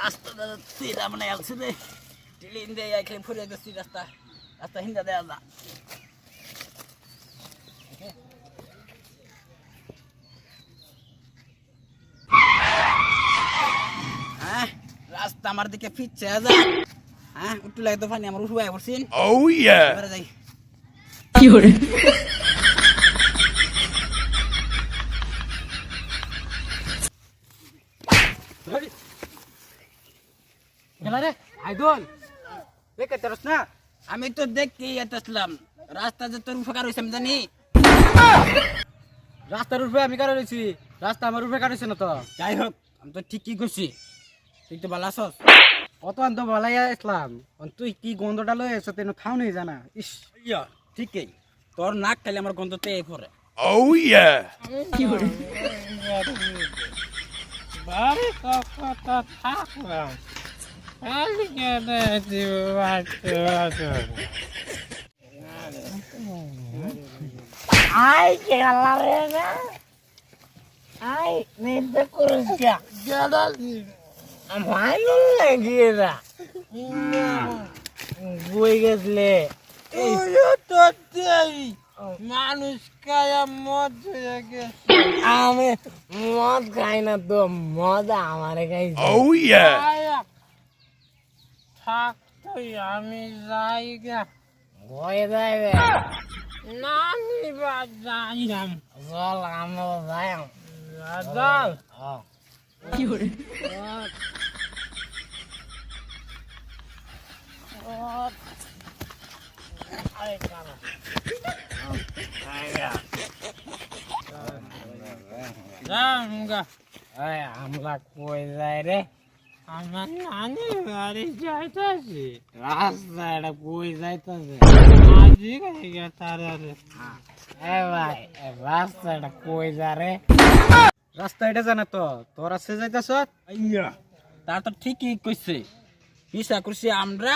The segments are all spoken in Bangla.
রাস্তাটা তিরা মানে আছে রে। টিলি ইন্দে আইকে ফুরে গেছি রাস্তা। রাস্তা হিন্দা দেয়া যা। হ্যাঁ রাস্তা আমার দিকে ফিরছে যা। হ্যাঁ উঠলে তো ফানি আমার উঠবাই পড়ছিন Oh yeah! এবারে যাই। রে। আইদুল দেখে তেরস না? আমি তো দেখতে আসলাম। রাস্তা যে তোর উপকার হয়েছে আমি জানি। রাস্তার উপরে আমি কারও রয়েছি। রাস্তা আমার উপরে কাটাইছে না তো? যাই হোক আমি তো ঠিকই করছি। তুই তো ভালো আছস। অত আন্ত বলাই আসলাম। তুই কি গন্ধটা লয়ে এসো তেন খাও নেই জানা? ইস। ইয়া ঠিকই। তোর নাক খালি আমার গন্ধ তেয়ে পড়ে। Oh yeah! বাড়ি কত থাকলাম কালকে আই গেলা রে না। আই নিতে করেছিয়া গেলা ভালো লাগে না। বই গেছলে। মানুষ খায়া মদ হয়ে গেছে। আমি মদ খাই না তো মদ আমারে খাইছে। Oh yeah! থাক তুই আমি যাই গা ভয় যাইবে না নিবা যাইলাম চল আমরা যাইম চল আমরা কই যাই রে আমার নানি বাড়ি যাইতাছি। রাস্তাটা কই যাইতাছে। আজি তারা এ ভাই এ রাস্তাটা কই যা রে। রাস্তা এটা জানা তো তোর যাইতাছ? আইয়া। তা তো ঠিকই কইছে। পিসা করছি আমরা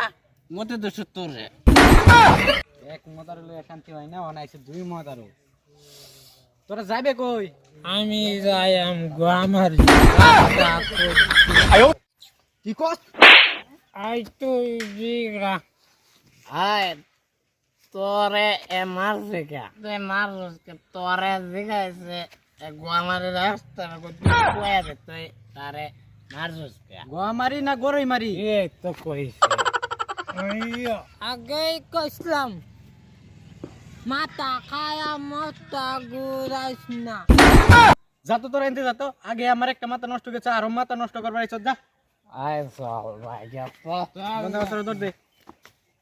মতে তো সত্তর রে এক মদার লয়ে শান্তি হয় না অনাইছে দুই মদারও। তোরা যাবে কই? আমি যাই আম আমার কি কস? আই তুই জিগা আয় তোরে এ মারছে কে তুই মারছিস কে তোরে জিগাইছে এ গোয়ামারি রাস্তা কয়ে দে তুই তারে মারছিস কে গোয়া মারি না গরই মারি এ তো কইছে। আগেই কইছিলাম মাথা খায়া মাথা ঘুরাইস না। যা তো তোরা এনতে যা তো আগে আমার একটা মাথা নষ্ট গেছে আর মাথা নষ্ট করবার যা। আয় চল ভাই যা বন্ধ কর দে